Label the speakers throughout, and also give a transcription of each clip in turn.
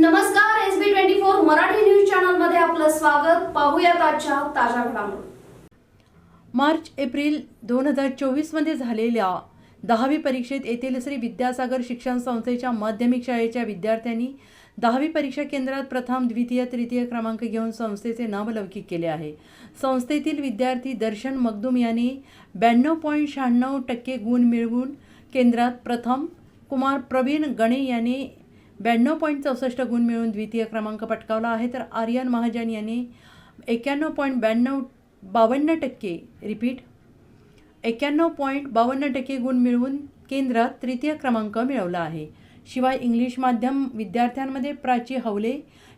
Speaker 1: नमस्कार S B twenty four Marathi news चॅनलमध्ये आपलं स्वागत. पाहूया आजच्या ताज्या घडामोडी.
Speaker 2: मार्च एप्रिल दोन हजार चोवीसमध्ये झालेल्या दहावी परीक्षेत येथील श्री विद्यासागर शिक्षण संस्थेच्या माध्यमिक शाळेच्या विद्यार्थ्यांनी दहावी परीक्षा केंद्रात प्रथम द्वितीय तृतीय क्रमांक घेऊन संस्थेचे नावलौकिक केले आहे. संस्थेतील विद्यार्थी दर्शन मगदुम यांनी ब्याण्णव पॉईंट शहाण्णव टक्के गुण मिळवून केंद्रात प्रथम कुमार प्रवीण गणे यांनी ब्याण्णव पॉईंट चौसष्ट गुण मिळून द्वितीय क्रमांक पटकावला आहे. तर आर्यन महाजन यांनी एक्क्याण्णव पॉईंट ब्याण्णव बावन्न टक्के रिपीट एक्क्याण्णव पॉईंट बावन्न टक्के गुण मिळवून केंद्रात तृतीय क्रमांक मिळवला आहे. शिवाय इंग्लिश माध्यम विद्यार्थ्यांमध्ये प्राची हवले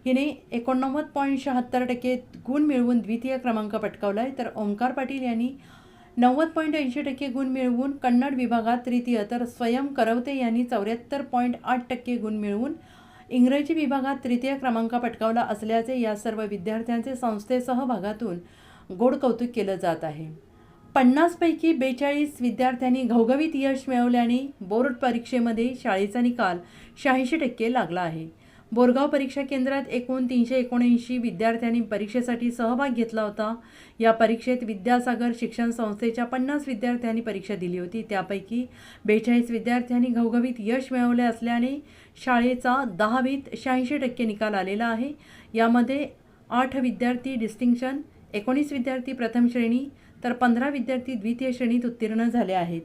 Speaker 2: हिने एकोणनव्वद पॉईंट शहात्तर टक्के गुण मिळवून द्वितीय क्रमांक पटकावला आहे. तर ओंकार पाटील यांनी नव्वद पॉईंट ऐंशी टक्के गुण मिळवून कन्नड विभागात तृतीय तर स्वयं करवते यांनी चौऱ्याहत्तर पॉईंट आठ टक्के गुण मिळवून इंग्रजी विभागात तृतीय क्रमांक पटकावला असल्याचे या सर्व विद्यार्थ्यांचे संस्थेसह भागातून गोड कौतुक केलं जात आहे. पन्नासपैकी बेचाळीस विद्यार्थ्यांनी घवघवीत यश मिळवल्याने बोर्ड परीक्षेमध्ये शाळेचा निकाल शहाऐंशी टक्के लागला आहे. बोरगाव परीक्षा केंद्रात एकूण तीनशे एकोणऐंशी विद्यार्थ्यांनी परीक्षेसाठी सहभाग घेतला होता. या परीक्षेत विद्यासागर शिक्षण संस्थेच्या पन्नास विद्यार्थ्यांनी परीक्षा दिली होती. त्यापैकी बेचाळीस विद्यार्थ्यांनी घवघवीत यश मिळवले असल्याने शाळेचा दहावीत शहाऐंशी टक्के निकाल आलेला आहे. यामध्ये आठ विद्यार्थी डिस्टिंक्शन एकोणीस विद्यार्थी प्रथम श्रेणी तर पंधरा विद्यार्थी द्वितीय श्रेणीत उत्तीर्ण झाले आहेत.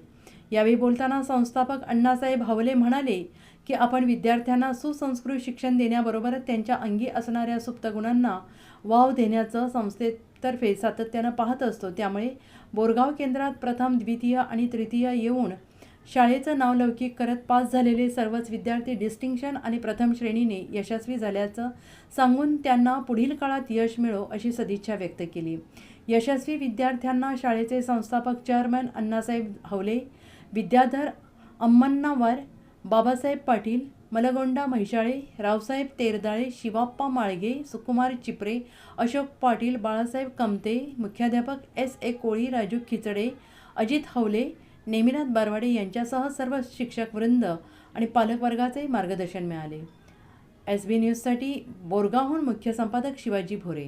Speaker 2: यावेळी बोलताना संस्थापक अण्णासाहेब हवले म्हणाले की आपण विद्यार्थ्यांना सुसंस्कृत शिक्षण देण्याबरोबरच त्यांच्या अंगी असणाऱ्या सुप्त गुणांना वाव देण्याचं संस्थेतर्फे सातत्यानं पाहत असतो. त्यामुळे बोरगाव केंद्रात प्रथम द्वितीय आणि तृतीय येऊन शाळेचं नाव लौकिक करत पास झालेले सर्वच विद्यार्थी डिस्टिंक्शन आणि प्रथम श्रेणीने यशस्वी झाल्याचं सांगून त्यांना पुढील काळात यश मिळो अशी सदिच्छा व्यक्त केली. यशस्वी विद्यार्थ्यांना शाळेचे संस्थापक चेअरमॅन अण्णासाहेब हवले विद्याधर अम्मन्नावर बाबासाहेब पाटील मलगोंडा म्हैशाळे रावसाहेब तेरदाळे शिवाप्पा माळगे सुकुमार चिपरे अशोक पाटील बाळासाहेब कमते मुख्याध्यापक एस ए कोळी राजू खिचडे अजित हवले नेमिनाथ बारवाडे यांच्यासह सर्व शिक्षक वृंद आणि पालकवर्गाचे मार्गदर्शन मिळाले. एस बी न्यूजसाठी बोरगावहून मुख्य संपादक शिवाजी भोरे.